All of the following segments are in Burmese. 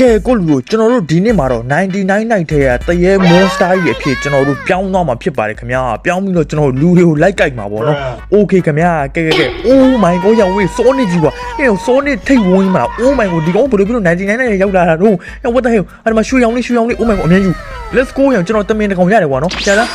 ကဲကိုလူတို့ကျွန်တော်တို့ဒီနေ့မှာတော့99 night ထဲကတရေ monster ကြီးအဖြစ်ကျွန်တော်တို့ပြောင်းသွားမှာဖြစ်ပါတယ်ခင်ဗျာပြောင်းပြီးတော့ကျွန်တော်တို့လူတွေကိုလိုက်ကြိုက်မှာပေါ့နော် okay ခင်ဗျာကဲကဲကဲ oh my god ရောင်ဝေး sonic ကြီးကွာဟဲ့ sonic ထိတ်ဝင်းမှာ oh my god ဒီကောင်ဘယ်လိုဖြစ်လို့99 night ထဲရောက်လာတာတော့ဟဲ့ what the hell အဲ့မှာရွှေရောင်လေးရွှေရောင်လေး oh my god အမြန်ယူ let's go ရောင်ကျွန်တော်တမင်တကောင်ရတယ်ကွာနော်ကြာလား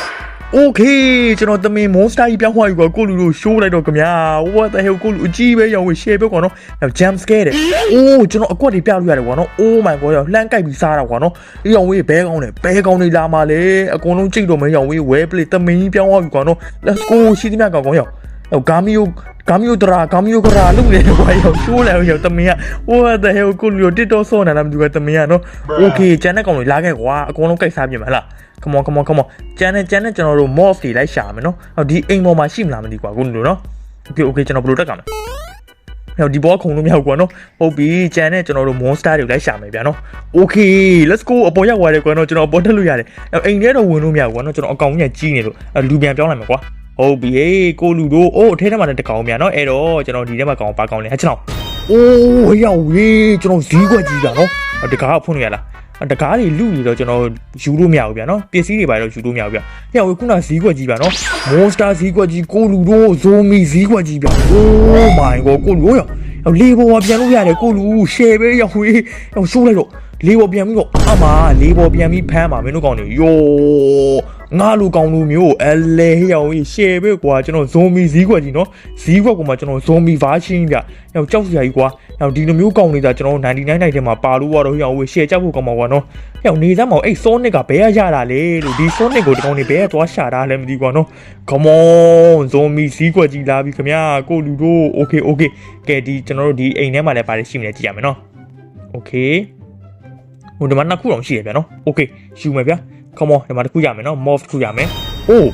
Okay ကျွန်တော်တမင် monster ကြီးပြောင်းသွားပြီကွာကိုလူတို့ show လိုက်တော့ခင်ဗျာ what the hell ကိုလူအကြီးပဲရောင်ဝေး share ပဲကွာနော်နောက် jump scare တဲ့ oh ကျွန်တော်အကွက်တွေပြလို့ရတယ်ကွာနော် oh my god ရောလှမ်းကြိုက်ပြီးစားတာကွာနော်ဒီရောင်ဝေးဘဲကောင်းတယ်ဘဲကောင်းနေလာမှလေအကုန်လုံးကြိတ်တော့မယ်ရောင်ဝေး well play တမင်ကြီးပြောင်းသွားပြီကွာနော် let's go ရှိသမျှကောင်ကောင်ရောဟိုဂါမီယိုဂါမီယိုဒရာဂါမီယိုဂရာလုပ်နေတယ်ကွာရောရှိုးလိုက်ရောတမင်က what the hell ကိုလူတို့ TikTok ဆော့နေတာမတူကတမင်ကနော် okay ကျန်တဲ့ကောင်တွေလာခဲ့ကွာအကုန်လုံးကြိုက်စားပြင်မလား come on come on come on ကျန်တဲ့ကျန်တဲ့ကျွန်တော်တို့ morph တွေလိုက်ရှာမယ်နော်ဟောဒီအိမ်ပေါ်မှာရှိမလားမသိကွာကိုလူတို့နော် okay okay ကျွန်တော်ဘယ်လိုတက်ကမလဲဟောဒီဘောခုံလို့မရဘူးကွာနော်ဟုတ်ပြီကျန်တဲ့ကျွန်တော်တို့ monster တွေလိုက်ရှာမယ်ဗျာနော် okay let's go အပေါ်ရောက်သွားတယ်ကွာနော်ကျွန်တော်အပေါ်တက်လို့ရတယ်အဲ့အိမ်ထဲတော့ဝင်လို့မရဘူးကွာနော်ကျွန်တော်အကောင်ကြီးကြီးနေလို့အဲ့လူပြန်ပြောင်းလိုက်မယ်ကွာဟုတ်ပြီဟေးကိုလူတို့အိုးအထဲထဲမှာလည်းတကောင်မြန်နော်အဲ့တော့ကျွန်တော်ဒီထဲမှာကောင်ပါကောင်လေဟဲ့ကျွန်တော်အိုးရောက်ဝေးကျွန်တော်ဈေးကွက်ကြီးတာနော်အဲ့တကားကဖွင့်နေရလား တကားတွေလူနေတော့ကျွန်တော်ယူလို့မရဘူးဗျာနော်ပစ္စည်းတွေပါတော့ယူလို့မရဘူးဗျာဟဲ့ဟိုခုနဈေးကွက်ကြီးဗျာနော် monster ဈေးကွက်ကြီးကိုလူတို့ zombie ဈေးကွက်ကြီးဗျာ oh my god ကိုလူရောရောက်လေဘောပြန်လို့ရတယ်ကိုလူ share ပဲရောက်ဝေးရောက်ရှိုးလိုက်တော့လေဘောပြန်ပြီးတော့အမလေဘောပြန်ပြီးဖမ်းပါမင်းတို့ကောင်းနေယို ငါလူကောင်းလူမျိုးအလဲရောက်ဝေး share ပဲကွာကျွန်တော် zombie ဈေးကွက်ကြီးနော်ဈေးကွက်ကမှကျွန်တော် zombie version ဗျရောက်ကြောက်စရာကြီးကွာရောက်ဒီလိုမျိုးကောင်းနေတာကျွန်တော်99 night ထဲမှာပါလို့တော့ရောက်ဝေး share ကြောက်ဖို့ကောင်းမှာကွာနော်။ဟဲ့နေစမ်းမအောင်အဲ့ Sonic ကဘယ်ကရတာလဲလို့ဒီ Sonic ကိုတကောင်နေဘယ်ကသွားရှာတာလဲမသိကွာနော်။ Come on zombie စီးကွက်ကြီးလာပြီခင်ဗျာကိုလူတို့ Okay okay ကဲဒီကျွန်တော်တို့ဒီအိမ်ထဲမှာလည်းပါတယ်ရှိမလဲကြည့်ရမယ်နော်။ Okay ဟိုဒီမှာနှစ်ခုတော့ရှိရဗျာနော် Okay ယူမယ်ဗျာ Come on ဒီမှာတစ်ခုရမယ်နော် Morph တစ်ခုရမယ်။ Oh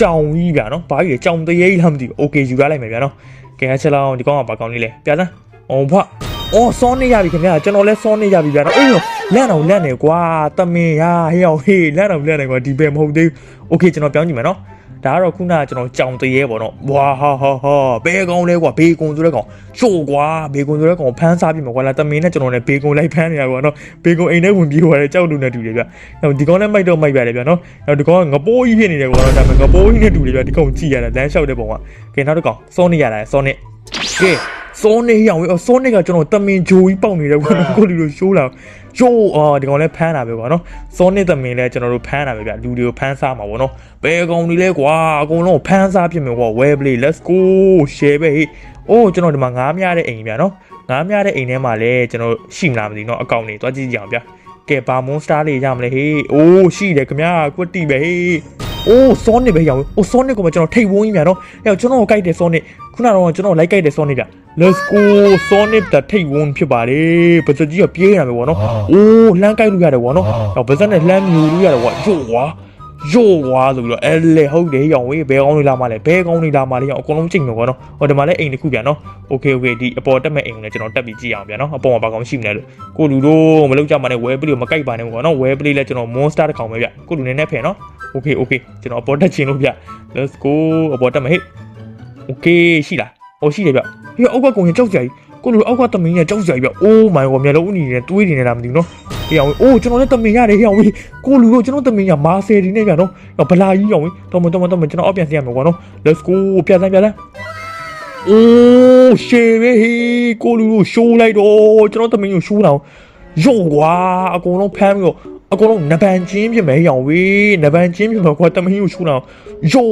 ကြောင်ကြီးဗျာနော်။ဘာကြီးလဲကြောင်တရေကြီးလားမသိဘူး။ Okay ယူရလိုက်မယ်ဗျာနော်။ကဲချက်လောက်ဒီကောင်ကဘာကောင်လေးလဲ။ပြစမ်း။အောင်ဖွာ။အော်စောနေရပြီခင်ဗျာကျွန်တော်လည်းစောနေရပြီဗျာနော်အေးလန့်အောင်လန့်နေကွာတမင်ရဟေးအောင်ဟေးလန့်အောင်လန့်နေကွာဒီဘယ်မဟုတ်သေးဘူးโอเคကျွန်တော်ပြောင်းကြည့်မယ်နော် ဒါကတော့ခုနကကျွန်တော်ကြောင်တရေပေါ့နော်ဝါဟာဟာဟာဘဲကောင်လဲကွာဘေကွန်ဆိုတဲ့ကောင်ရှို့ကွာဘေကွန်ဆိုတဲ့ကောင်ဖမ်းစားပြီမှာကွာလာတမင်နဲ့ကျွန်တော်နဲ့ဘေကွန်လိုက်ဖမ်းနေရကွာနော်ဘေကွန်အိမ်ထဲဝင်ပြေးသွားတယ်ကြောက်လူနဲ့တူတယ်ဗျနောက်ဒီကောင်လည်းမိုက်တော့မိုက်ပါတယ်ဗျနော်နောက်ဒီကောင်ကငပိုးကြီးဖြစ်နေတယ်ကွာနော်ဒါပေမဲ့ငပိုးကြီးနဲ့တူတယ်ဗျဒီကောင်ကြည့်ရတာလမ်းလျှောက်တဲ့ပုံကကဲနောက်တစ်ကောင်စောနေရတာစောနေ ကဲစောနေရောင်ဝေးစောနေကကျွန်တော်တမင်ဂျိုကြီးပေါက်နေတယ်ကွာကိုလူတို့ရှိုးလာရိုးအာဒီကောင်လည်းဖမ်းတာပဲကွာနော်စောနေတမင်လည်းကျွန်တော်တို့ဖမ်းတာပဲဗျလူတွေကိုဖမ်းစားမှာပေါ့နော်ဘယ်ကောင်တွေလဲကွာအကုန်လုံးဖမ်းစားဖြစ်မယ်ကွာ well play let's go share ပဲဟေးအိုးကျွန်တော်ဒီမှာငားများတဲ့အိမ်ဗျာနော်ငားများတဲ့အိမ်ထဲမှာလည်းကျွန်တော်ရှိမလားမသိနော်အကောင့်တွေတွားကြည့်ကြအောင်ဗျာကဲဘာ monster လေးရမလဲဟေးအိုးရှိတယ်ခင်ဗျာကွတ်တီပဲဟေး အိုး Sonic ပဲရောင်းအိုး Sonic ကိုမှကျွန်တော်ထိတ်ဝန်းကြီးမြန်နော်အဲ့ကျွန်တော်ကိုကြိုက်တယ် Sonic ခုနကတော့ကျွန်တော်လိုက်ကြိုက်တယ် Sonic ဗျ Let's go Sonic တထိတ်ဝန်းဖြစ်ပါတယ်ပစကြီးကပြေးနေတာပဲဗောနော်အိုးလှမ်းကြိုက်လို့ရတယ်ဗောနော်ဟောပစနဲ့လှမ်းမြူလို့ရတယ်ဗောရို့ွာရို့ွာဆိုပြီးတော့အဲလေဟုတ်တယ်ရောင်ဝေးဘဲကောင်းလေးလာမှလဲဘဲကောင်းလေးလာမှလဲရောင်အကုန်လုံးချိန်မှာဗောနော်ဟောဒီမှာလဲအိမ်တစ်ခုပြန်နော် Okay okay ဒီအပေါ်တက်မဲ့အိမ်ကိုလည်းကျွန်တော်တက်ပြီးကြည့်အောင်ပြန်နော်အပေါ်မှာဘာကောင်းရှိမလဲလို့ကိုလူတို့မလုပ်ကြမှာနဲ့ web play ကိုမကြိုက်ပါနဲ့ဗောနော် web play လဲကျွန်တော် monster တစ်ကောင်ပဲဗျကိုလူနည်းနည်းဖယ်နော် Okay okay ကျွန်တော်အပေါ်တက်ချင်လို့ဗျ Let's go အပေါ်တက်မယ်ဟေ့ Okay ရှိလားဟောရှိတယ်ဗျဟေးအောက်ကကုံရင်ကြောက်ကြကြီးကိုလူအောက်ကတမင်ရကြောက်ကြကြီးဗျ Oh my god မျက်လုံးဦးနေနေတွေးနေနေတာမသိဘူးနော်ဟေးအောင်အိုးကျွန်တော်လည်းတမင်ရတယ်ဟေးအောင်ဝေးကိုလူတို့ကျွန်တော်တမင်ရမာဆယ်ဒီနေဗျနော်ဗလာကြီးအောင်ဝေးတော်မတော်မတော်မကျွန်တော်အောက်ပြန်စီရမယ်ကွာနော် Let's go ပြန်စမ်းပြန်စမ်းအိုးရှေပဲဟေးကိုလူတို့ရှိုးလိုက်တော့ကျွန်တော်တမင်ကိုရှိုးလာအောင်ရော့ကွာအကုန်လုံးဖမ်းပြီးတော့ အကုန်လုံးနဗန်ချင်းဖြစ်မယ်ရောင်ဝေးနဗန်ချင်းဖြစ်မှာကွာတမင်းကိုရှူလာယော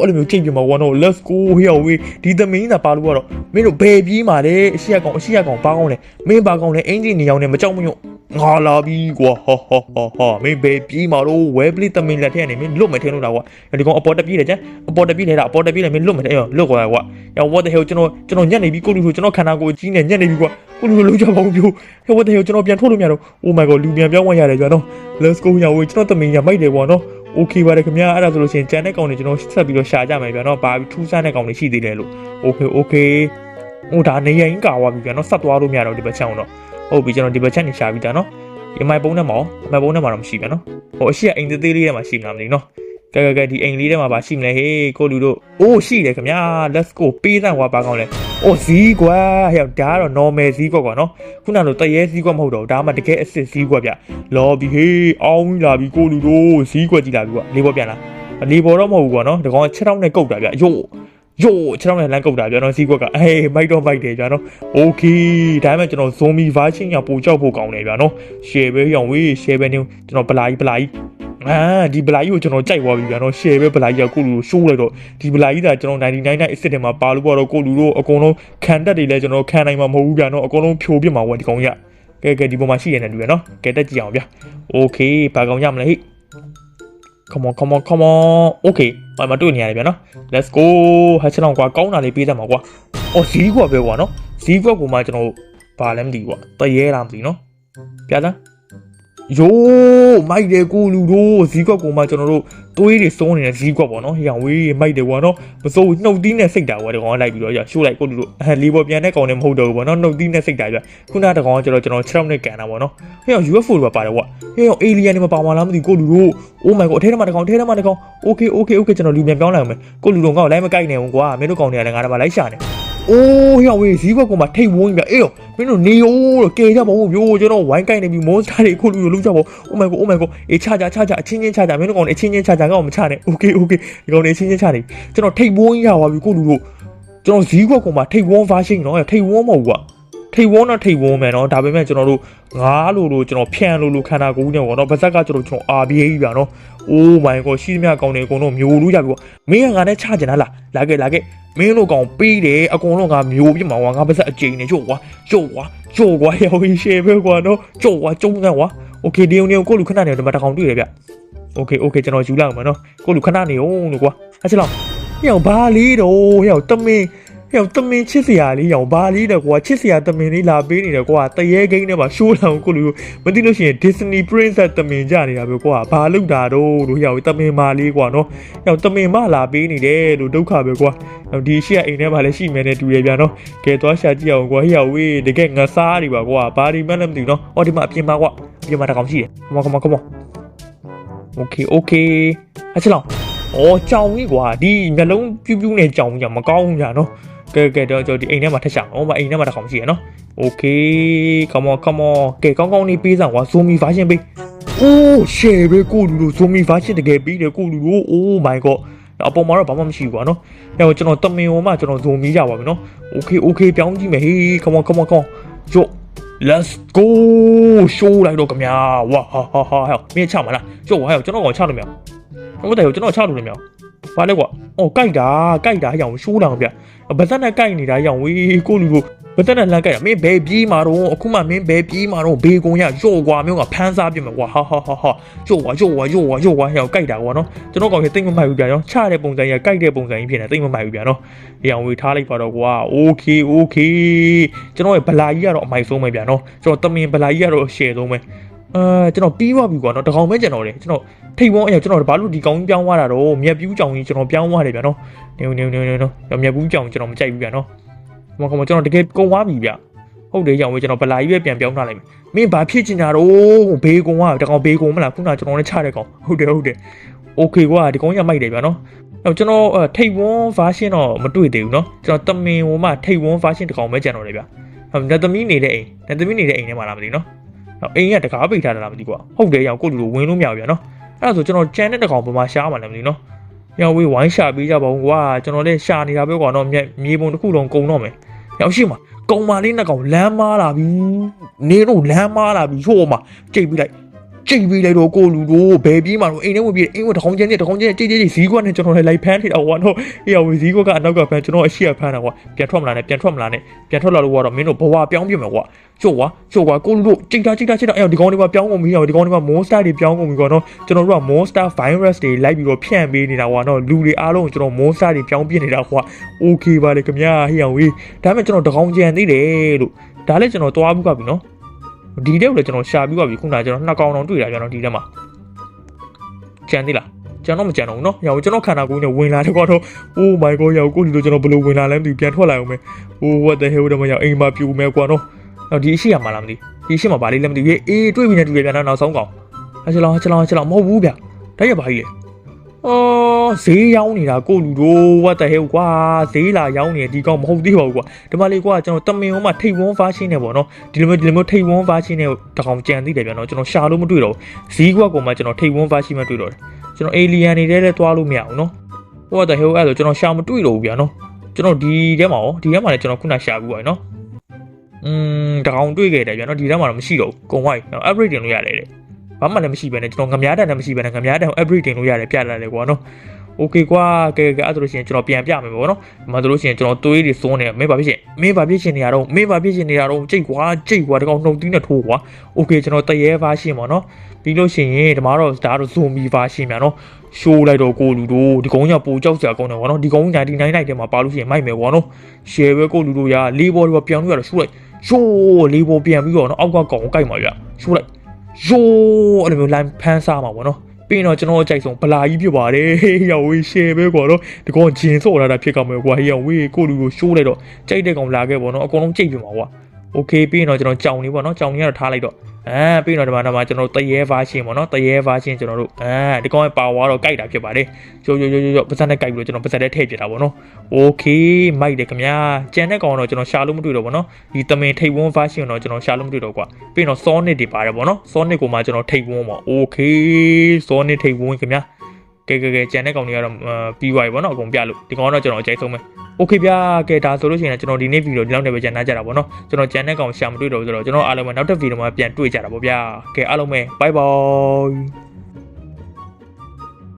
အဲ့လိုမျိုးချိန်ပြမှာကွာနော် let's go ဟေးရောင်ဝေးဒီတမင်းသာပါလို့ကတော့မင်းတို့ဘယ်ပြေးမှာလဲအရှိရကောင်အရှိရကောင်ပါကောင်းလဲမင်းပါကောင်းလဲအင်ဂျင်နေရောင်နဲ့မကြောက်မညွတ်ငါလာပြီကွာဟာဟာဟာဟာမင်းဘယ်ပြေးမှာတော့ web play တမင်းလက်ထက်ကနေမင်းလွတ်မယ်ထင်လို့လားကွာဒီကောင်အပေါ်တက်ပြေးတယ်ကျန်အပေါ်တက်ပြေးနေတာအပေါ်တက်ပြေးတယ်မင်းလွတ်မယ်တဲ့လွတ်ကွာကွာ yo what the hell ကျွန်တော်ကျွန်တော်ညက်နေပြီကိုလူတို့ကျွန်တော်ခန္ဓာကိုယ်ကြီးနဲ့ညက်နေပြီကွာ ကိုလူတို့လုံးချပါဘူးပြို hey what the hell ကျွန်တော်ပြန်ထုတ်လို့မရတော့ oh my god လူပြန်ပြောင်းဝင်ရတယ်ကြာနော် let's go ရဝေးကျွန်တော်တမင်ရမိုက်တယ်ပေါ့နော် okay ပါတယ်ခင်ဗျာအဲ့ဒါဆိုလို့ရှိရင်ကြံတဲ့ကောင်တွေကျွန်တော်ဆက်ပြီးတော့ရှာကြမယ်ဗျာနော်ဘာထူးဆန်းတဲ့ကောင်တွေရှိသေးတယ်လို့ okay okay ဟိုဒါနေရင်ကာသွားပြီဗျာနော်ဆက်သွားလို့မရတော့ဒီဘက်ချောင်းတော့ဟုတ်ပြီကျွန်တော်ဒီဘက်ချက်နေရှာပြီးတာနော်ဒီမိုင်ပုံးနဲ့မအောင်မိုင်ပုံးနဲ့မှာတော့မရှိဗျာနော်ဟိုအရှိကအိမ်သေးသေးလေးထဲမှာရှိမလားမသိဘူးနော် ကဲကဲကဲဒီအိမ်လေးထဲမှာပါရှိမလဲဟေးကိုလူတို့အိုးရှိတယ်ခင်ဗျာ let's go ပေးစမ်းကွာပါကောင်းလဲအိုးဇီးကွာဟဲ့ဒါကတော့ normal ဇီးကွက်ကွာနော်ခုနလိုတရေဇီးကွက်မဟုတ်တော့ဒါမှတကယ်အစ်စ်ဇီးကွက်ဗျလော်ဘီဟေးအောင်းလာပြီကိုလူတို့ဇီးကွက်ကြည့်လာပြီကွာလေးပေါ်ပြန်လာလေးပေါ်တော့မဟုတ်ဘူးကွာနော်ဒီကောင်ချက်တောင်းနဲ့ကုတ်တာဗျယို့ ယို့ချက်တောင်းနဲ့လမ်းကုတ်တာဗျနော်ဇီးကွက်ကအေးမိုက်တော့မိုက်တယ်ဗျနော် okay ဒါမှမဟုတ်ကျွန်တော် zombie version ညာပို့ကြောက်ဖို့ကောင်းတယ်ဗျနော် share ပဲရောင်ဝေး share ပဲနေကျွန်တော်ပလာကြီးပလာကြီးအာဒီဗလာကြီးကိုကျွန်တော်ကြိုက်သွားပြီဗျာနော် share ပဲဗလာကြီးကကိုလူကိုရှိုးလိုက်တော့ဒီဗလာကြီးကကျွန်တော်99နဲ့အစ်စ်တင်မှာပါလို့ပေါ့တော့ကိုလူတို့အကုန်လုံးခံတက်တွေလဲကျွန်တော်ခံနိုင်မှာမဟုတ်ဘူးဗျာနော်အကုန်လုံးဖြိုပြစ်မှာဝယ်ဒီကောင်ရကဲကဲဒီပေါ်မှာရှိရနေတူရနော်ကဲတက်ကြည့်အောင်ဗျာ okay ဘာကောင်ရမလဲဟိ come on come on come on okay ဘာမှတွေ့နေရတယ်ဗျာနော် let's go ဟာချလောင်ကွာကောင်းတာလေးပေးတတ်မှာကွာအော်ဇီးကွာပဲကွာနော်ဇီးကွက်ကမှကျွန်တော်ဘာလဲမသိဘူးကွာတရေလားမသိနော်ပြသား ယိုးမိုက်တယ်ကိုလူတို့ဇီးကွက်ကောင်မှကျွန်တော်တို့သွေးတွေစုံးနေတဲ့ဇီးကွက်ပေါ့နော်ဟေးဝေးမိုက်တယ်ကွာနော်မစိုးနှုတ်သီးနဲ့စိတ်တာကွာဒီကောင်ကလိုက်ပြီးတော့ရရှိုးလိုက်ကိုလူတို့အဲလီဘော်ပြန်တဲ့ကောင်နဲ့မဟုတ်တော့ဘူးပေါ့နော်နှုတ်သီးနဲ့စိတ်တာပြခုနတကောင်ကကျွန်တော်ကျွန်တော်6နဲ့ကန်တာပေါ့နော်ဟေး UFO တွေပါတယ်ကွာဟေးအေလီယန်တွေမပါမလားမသိကိုလူတို့ Oh my god အထဲထဲမှာတကောင်အထဲထဲမှာတကောင် Okay okay okay ကျွန်တော်လူပြန်ပြောင်းလိုက်အောင်မယ်ကိုလူတို့ငါ့ကိုလိုက်မကိုက်နေဘူးကွာမင်းတို့ကောင်တွေကလည်းငါတို့မှလိုက်ရှာနေ အိုးဟျောက်ဝေးဈေးဘက်ကမှထိတ်ဝန်းပြအေးရောမင်းတို့နေရောလို့ကဲကြပါဦးမျိုးကျွန်တော်ဝိုင်းကိုင်းနေပြီမွန်စတာတွေခုလူလူလောက်ကြပါဦး Oh my god Oh my god အေးချကြချကြအချင်းချင်းချကြမင်းတို့ကောင်တွေအချင်းချင်းချကြကောင်မချနဲ့ Okay Okay ဒီကောင်တွေအချင်းချင်းချနေကျွန်တော်ထိတ်ဝန်းရပါပြီခုလူတို့ကျွန်တော်ဈေးဘက်ကမှထိတ်ဝန်း version နော်ထိတ်ဝန်းမဟုတ်ဘူးကွာ ထိတ်ဝန်းတော့ထိတ်ဝန်းမယ်နော်ဒါပေမဲ့ကျွန်တော်တို့ငါလိုလိုကျွန်တော်ဖြန်လိုလိုခန္ဓာကိုယ်နဲ့ပေါ့နော်ဗဇက်ကကျွန်တော်ကျွန်တော် RBA ကြီးပါနော် Oh my god ရှိသမျှကောင်တွေအကုန်လုံးမျိုးလို့ရပြီပေါ့မင်းကငါနဲ့ချကြင်လားလာခဲ့လာခဲ့မင်းတို့ကောင်ပေးတယ်အကုန်လုံးကမျိုးပြမှာကွာငါဗဇက်အကျိန်နေချို့ကွာချို့ကွာချို့ကွာရောင်းရှယ်ပဲကွာနော်ချို့ကွာကျုံးကန်ကွာ Okay ဒီုံနေကိုလူခဏနေဒီမှာတကောင်တွေ့ရဗျ Okay okay ကျွန်တော်ယူလိုက်အောင်မနော်ကိုလူခဏနေအောင်လို့ကွာအဲ့ချလောက်ဟဲ့ဘာလေးတော့ဟဲ့တမင်း ဟဲ့တမင်ချစ်စရာလေးရောင်ဘာလေးတဲ့ကွာချစ်စရာတမင်လေးလာပေးနေတယ်ကွာတရေကိန်းထဲမှာရှိုးလောင်ကိုလူမသိလို့ရှိရင် Disney Princess တမင်ကြနေတာပဲကွာဘာလုပ်တာတော့လို့ဟဲ့တမင်မာလေးကွာနော်ဟဲ့တမင်မလာပေးနေတယ်လို့ဒုက္ခပဲကွာနောက်ဒီရှေ့အိမ်ထဲမှာလည်းရှိမယ်နဲ့တူရပြန်နော်ကဲသွားရှာကြည့်အောင်ကွာဟဲ့ဝေးတကယ်ငစားတွေပါကွာဘာဒီမှလည်းမသိဘူးနော်ဟောဒီမှာအပြင်မှာကွာအပြင်မှာတကောင်ရှိတယ် come on come on come on okay okay အချက်လောက်ဩကြောင်ကြီးကွာဒီမျိုးလုံးပြူးပြူးနဲ့ကြောင်ကြီးမကောင်းဘူးညာနော် ကဲကဲတော့ကျွန်တော်ဒီအိမ်ထဲမှာထက်ရှာအောင်မအိမ်ထဲမှာတစ်ကောင်ရှိရနော်โอเค come on come on ကဲကောင်းကောင်းလေးပေးစမ်းကွာ zombie version ပေးအိုး share ပဲကိုလူလူ zombie version တကယ်ပြီးတယ်ကိုလူလူ oh my god အပေါ်မှာတော့ဘာမှမရှိဘူးကွာနော် ။အဲ့တော့ကျွန်တော်တမင်ဟိုမှကျွန်တော်ဇုံမီးကြပါပြီနော်။ Okay okay ပြောင်းကြည့်မယ်ဟေး come on come on come on ယော let's go show လိုက်တော့ခင်ဗျာဝါဟာဟာဟာဟဲ့မင်းချမလားယောဟဲ့ကျွန်တော်ကောင်ချလို့မရဘူးဟုတ်တယ်ကျွန်တော်ချလို့လည်းမရ ဘူးဘာလဲကွာအော်ကြိုက်တာကြိုက်တာဟဲ့အောင် show လာအောင်ဗျဗဇက်နဲ့ကြိုက်နေတာဟဲ့အောင်ဝေးကိုလူကိုဗဇက်နဲ့လမ်းကြိုက်တာမင်းဘယ်ပြေးမှာတော့အခုမှမင်းဘယ်ပြေးမှာတော့ဘေးကုံရယောကွာမျိုးကဖမ်းစားပြမယ်ကွာဟာဟာဟာဟာယောကွာယောကွာယောကွာယောကွာဟဲ့အောင်ကြိုက်တာကွာနော်ကျွန်တော်ကောင်ကြီးတိတ်မမိုက်ဘူးဗျာနော်ချတဲ့ပုံစံကြီးကြိုက်တဲ့ပုံစံကြီးဖြစ်နေတိတ်မမိုက်ဘူးဗျာနော်။ရောင်ဝေထားလိုက်ပါတော့ကွာ။ Okay okay ကျွန်တော်ရဲ့ဗလာကြီးကတော့အမိုက်ဆုံးပဲဗျာနော်။ကျွန်တော်တမင်ဗလာကြီးကတော့ share ဆုံးပဲ။အာကျွန်တော်ပြီးသွားပြီကွာနော်။တကောင်ပဲကျွန်တော်လေကျွန်တော် ထိပ်ဝန်းအရာကျွန်တော်ဘာလို့ဒီကောင်ကြီးပြောင်းသွားတာတော့မြက်ပြူးကြောင်ကြီးကျွန်တော်ပြောင်းသွားတယ်ဗျာနော်။နေနေနေနေနော်မြက်ပြူးကြောင်ကျွန်တော်မကြိုက်ဘူးဗျာနော်။ဟိုကောင်ကျွန်တော်တကယ်ကုံသွားပြီဗျ။ဟုတ်တယ်ရောင်ဝေကျွန်တော်ဗလာကြီးပဲပြန်ပြောင်းထားလိုက်မယ်။မင်းဘာဖြစ်ချင်တာတော့ဘေးကုံကတကောင်ဘေးကုံမလားခုနကကျွန်တော်လည်းချတဲ့ကောင်ဟုတ်တယ်ဟုတ်တယ်။ Okay ကွာဒီကောင်ကြီးကမိုက်တယ်ဗျာနော်။ အဲ့ကျွန်တော်အဲ့ထိတ်ဝန်း version တော့မတွေ့သေးဘူးเนาะကျွန်တော်တမင်ဟိုမှထိတ်ဝန်း version တစ်ကောင်ပဲကြံတော့တယ်ဗျဟိုနတ်သမီးနေတဲ့အိမ်နတ်သမီးနေတဲ့အိမ်ထဲမှာလားမသိဘူးเนาะအိမ်ကတကားပိတ်ထားတာလားမသိဘူးကွာဟုတ်တယ်ရောင်ကိုလူလိုဝင်လို့မရဘူးဗျာเนาะ အဲ့ဒါဆိုကျွန်တော်ကြံတဲ့တကောင်ပုံမှာရှားမှလည်းမသိနော်ညဝေးဝိုင်းရှာပေးကြပါဦးကွာကျွန်တော်လည်းရှာနေတာပဲကွာတော့မြေပုံတစ်ခုလုံးကုံတော့မယ်ရောက်ရှိမှာကုံမလေးနှစ်ကောင်လမ်းမာလာပြီနေတော့လမ်းမာလာပြီဟိုမှာကြိတ်ပြီးလိုက် ကြိတ်ပြီးလိုက်တော့ကိုလူတို့ဘယ်ပြေးမှာတော့အိမ်ထဲဝင်ပြေးအိမ်ကတခေါင်းကျင်းနဲ့တခေါင်းကျင်းကြိတ်ကြိတ်ကြိတ်ဇီးကွက်နဲ့ကျွန်တော်လည်းလိုက်ဖမ်းနေတာကွာတော့အေးရဝဇီးကွက်ကအနောက်ကဖမ်းကျွန်တော်အရှိကဖမ်းတာကွာပြန်ထွက်မလာနဲ့ပြန်ထွက်မလာနဲ့ပြန်ထွက်လာလို့ကတော့မင်းတို့ဘဝပြောင်းပြမယ်ကွာချို့ကွာချို့ကွာကိုလူတို့ကြိတ်တာကြိတ်တာကြိတ်တာအဲ့ဒီကောင်တွေကပြောင်းကုန်ပြီဟောဒီကောင်တွေက monster တွေပြောင်းကုန်ပြီကွာနော်ကျွန်တော်တို့က monster virus တွေလိုက်ပြီးတော့ဖြန့်ပေးနေတာကွာနော်လူတွေအားလုံးကျွန်တော် monster တွေပြောင်းပြနေတာကွာ okay ပါလေခင်ဗျာဟေးအောင်ဝေးဒါပေမဲ့ကျွန်တော်တကောင်ကြံသေးတယ်လို့ဒါလည်းကျွန်တော်သွားဘူးကပြီနော် ဒီတဲ့ကိုလည်းကျွန်တော်ရှာပြီးပါပြီခုနကကျွန်တော်နှစ်ကောင်တောင်တွေ့တာကျွန်တော်ဒီထဲမှာကြံသေးလားကြံတော့မကြံတော့ဘူးเนาะရောကျွန်တော်ခန္ဓာကိုယ်နဲ့ဝင်လာတယ်ကွာတော့ Oh my god ရောကိုလူတို့ကျွန်တော်ဘယ်လိုဝင်လာလဲမသိဘူးပြန်ထွက်လာအောင်မယ် Oh what the hell တော့မရောအိမ်မှာပြူမယ်ကွာနော်တော့ဒီအရှိရမှာလားမသိဒီအရှိမှာဗာလေးလည်းမသိဘူးအေးတွေ့ပြီနဲ့တွေ့ရပြန်တော့နောက်ဆုံးကောင်ဟာချလောဟာချလောဟာချလောမဟုတ်ဘူးဗျဒါရပါကြီးလေ အော်ဈေးရောင်းနေတာကိုလူတို့ what the hell ကွာဈေးလာရောင်းနေဒီကောင်မဟုတ်သေးပါဘူးကွာဒီမှာလေးကွာကျွန်တော်တမင်ဟိုမှာထိတ်ဝန်း version နဲ့ပေါ့နော်ဒီလိုမျိုးဒီလိုမျိုးထိတ်ဝန်း version နဲ့တကောင်ကြံသိတယ်ဗျာနော်ကျွန်တော်ရှာလို့မတွေ့တော့ဘူးဈေးကွက်ကောင်မှကျွန်တော်ထိတ်ဝန်း version မှတွေ့တော့တယ်ကျွန်တော် alien တွေလည်းတွားလို့မရဘူးနော် what the hell အဲ့ဒါကျွန်တော်ရှာမတွေ့တော့ဘူးဗျာနော်ကျွန်တော်ဒီထဲမှာရောဒီထဲမှာလည်းကျွန်တော်ခုနရှာဘူးပါနော်อืมတကောင်တွေ့ခဲ့တယ်ဗျာနော်ဒီထဲမှာတော့မရှိတော့ဘူးကုန်သွားပြီနော် upgrade တင်လို့ရတယ်တဲ့ ဘာမှလည်းမရှိဘဲနဲ့ကျွန်တော်ငမရားတန်လည်းမရှိဘဲနဲ့ငမရားတန်ကို upgrade တင်လို့ရတယ်ပြလာတယ်ကွာနော် okay ကွာကဲကဲအဲ့ဒါလို့ရှိရင်ကျွန်တော်ပြန်ပြမယ်ပေါ့နော်မဟုတ်လို့ရှိရင်ကျွန်တော်သွေးတွေစိုးနေမင်းဘာဖြစ်ရှင်မင်းဘာဖြစ်ရှင်နေရတော့မင်းဘာဖြစ်ရှင်နေရတော့ကြိတ်ကွာကြိတ်ကွာတကောင်နှုတ်သီးနဲ့ထိုးကွာ okay ကျွန်တော်တရေ version ပေါ့နော်ပြီးလို့ရှိရင်ဒီမှာတော့ဒါတော့ zombie version ပြန်နော်ရှိုးလိုက်တော့ကိုလူတို့ဒီကုန်းကပိုကြောက်စရာကောင်းတယ်ဗောနော်ဒီကုန်း99လိုက်တယ်မှာပါလို့ရှိရင်မိုက်မယ်ဗောနော်ရှယ်ပဲကိုလူတို့ရာလေးဘောလေးဘောပြန်လို့ရတော့ရှိုးလိုက်ရှိုးလေးဘောပြန်ပြီးတော့နော်အောက်ကကောင်ကိုကြိုက်မှာပြရှိုးလိုက် ရိုးအဲ့လိုမျိုး line ဖန်းစားမှာပေါ့နော်ပြီးရင်တော့ကျွန်တော်အကြိုက်ဆုံးဗလာကြီးဖြစ်ပါတယ်ရောက်ဝေး share ပဲကွာနော်ဒီကောင်ဂျင်းစော့လာတာဖြစ်ကောင်းမယ်ကွာရောက်ဝေးကိုလူကိုရှိုးလိုက်တော့ကြိုက်တဲ့ကောင်လာခဲ့ပေါ့နော်အကုန်လုံးကြိတ်ပြမှာကွာโอเคပြီးရင်တော့ကျွန်တော်ကြောင်နေပေါ့နော်ကြောင်နေကတော့ထားလိုက်တော့ အဲပြီးတော့ဒီမှာတော့ကျွန်တော်တို့တရေ version ပေါ့နော်တရေ version ကျွန်တော်တို့အဲဒီကောင်ရဲ့ power တော့ကြိုက်တာဖြစ်ပါတယ်ရိုးရိုးရိုးရိုးပါစက်နဲ့ကြိုက်ပြီးတော့ကျွန်တော်ပါစက်နဲ့ထည့်ပြတာပေါ့နော် okay မိုက်တယ်ခင်ဗျာကြံတဲ့ကောင်တော့ကျွန်တော်ရှာလို့မတွေ့တော့ပေါ့နော်ဒီတမင်ထိပ်ဝန်း version တော့ကျွန်တော်ရှာလို့မတွေ့တော့ကွာပြီးတော့ sonic တွေပါတယ်ပေါ့နော် sonic ကိုမှကျွန်တော်ထိပ်ဝန်းပေါ့ okay sonic ထိပ်ဝန်းခင်ဗျာ ကဲကဲကြံတဲ့ကောင်တွေကတော့ပြီးသွားပြီပေါ့နော်အကုန်ပြလို့ဒီကောင်ကတော့ကျွန်တော်အကြိုက်ဆုံးပဲโอเคဗျာကဲဒါဆိုလို့ရှိရင်ကျွန်တော်ဒီနေ့ဗီဒီယိုဒီလောက်နဲ့ပဲကြံနာကြတာပေါ့နော်ကျွန်တော်ကြံတဲ့ကောင်ရှာမတွေ့တော့ဘူးဆိုတော့ကျွန်တော်အားလုံးပဲနောက်တစ်ဗီဒီယိုမှာပြန်တွေ့ကြတာပေါ့ဗျာကဲအားလုံးပဲ bye bye